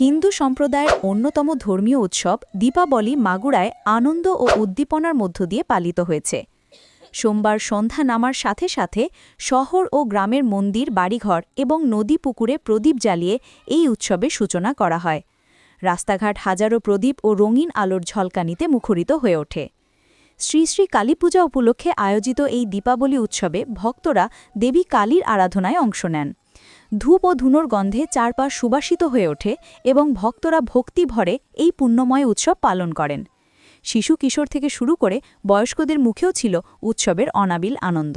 হিন্দু সম্প্রদায়ের অন্যতম ধর্মীয় উৎসব দীপাবলি মাগুরায় আনন্দ ও উদ্দীপনার মধ্য দিয়ে পালিত হয়েছে। সোমবার সন্ধ্যা নামার সাথে সাথে শহর ও গ্রামের মন্দির, বাড়িঘর এবং নদী পুকুরে প্রদীপ জ্বালিয়ে এই উৎসবের সূচনা করা হয়। রাস্তাঘাট হাজারো প্রদীপ ও রঙিন আলোর ঝলকানিতে মুখরিত হয়ে ওঠে। শ্রী শ্রী কালীপূজা উপলক্ষে আয়োজিত এই দীপাবলি উৎসবে ভক্তরা দেবী কালীর আরাধনায় অংশ নেন। ধূপ ও ধুনোর গন্ধে চারপাশ সুবাসিত হয়ে ওঠে এবং ভক্তরা ভক্তি ভরে এই পুণ্যময় উৎসব পালন করেন। শিশু কিশোর থেকে শুরু করে বয়স্কদের মুখেও ছিল উৎসবের অনাবিল আনন্দ।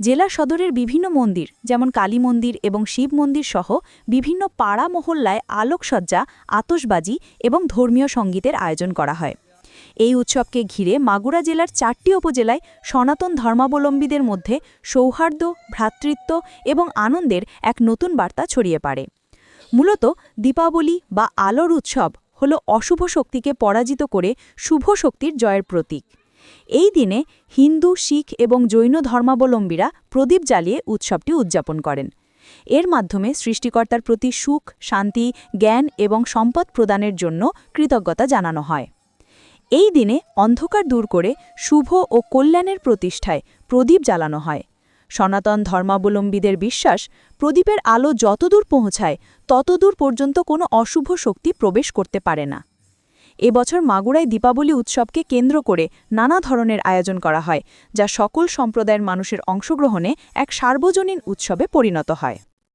জেলা সদরের বিভিন্ন মন্দির, যেমন কালী মন্দির এবং শিব মন্দির সহ বিভিন্ন পাড়া মহল্লায় আলোকসজ্জা আতসবাজি এবং ধর্মীয় সঙ্গীতের আয়োজন করা হয়। এই উৎসবকে ঘিরে মাগুরা জেলার চারটি উপজেলায় সনাতন ধর্মাবলম্বীদের মধ্যে সৌহার্দ্য, ভ্রাতৃত্ব এবং আনন্দের এক নতুন বার্তা ছড়িয়ে পড়ে। মূলত দীপাবলি বা আলোর উৎসব হল অশুভ শক্তিকে পরাজিত করে শুভ শক্তির জয়ের প্রতীক। এই দিনে হিন্দু, শিখ এবং জৈন ধর্মাবলম্বীরা প্রদীপ জ্বালিয়ে উৎসবটি উদযাপন করেন। এর মাধ্যমে সৃষ্টিকর্তার প্রতি সুখ, শান্তি, জ্ঞান এবং সম্পদ প্রদানের জন্য কৃতজ্ঞতা জানানো হয়। এই দিনে অন্ধকার দূর করে শুভ ও কল্যাণের প্রতিষ্ঠায় প্রদীপ জ্বালানো হয়। সনাতন ধর্মাবলম্বীদের বিশ্বাস, প্রদীপের আলো যতদূর পৌঁছায়, ততদূর পর্যন্ত কোনো অশুভ শক্তি প্রবেশ করতে পারে না। এবছর মাগুরায় দীপাবলি উৎসবকে কেন্দ্র করে নানা ধরনের আয়োজন করা হয়, যা সকল সম্প্রদায়ের মানুষের অংশগ্রহণে এক সার্বজনীন উৎসবে পরিণত হয়।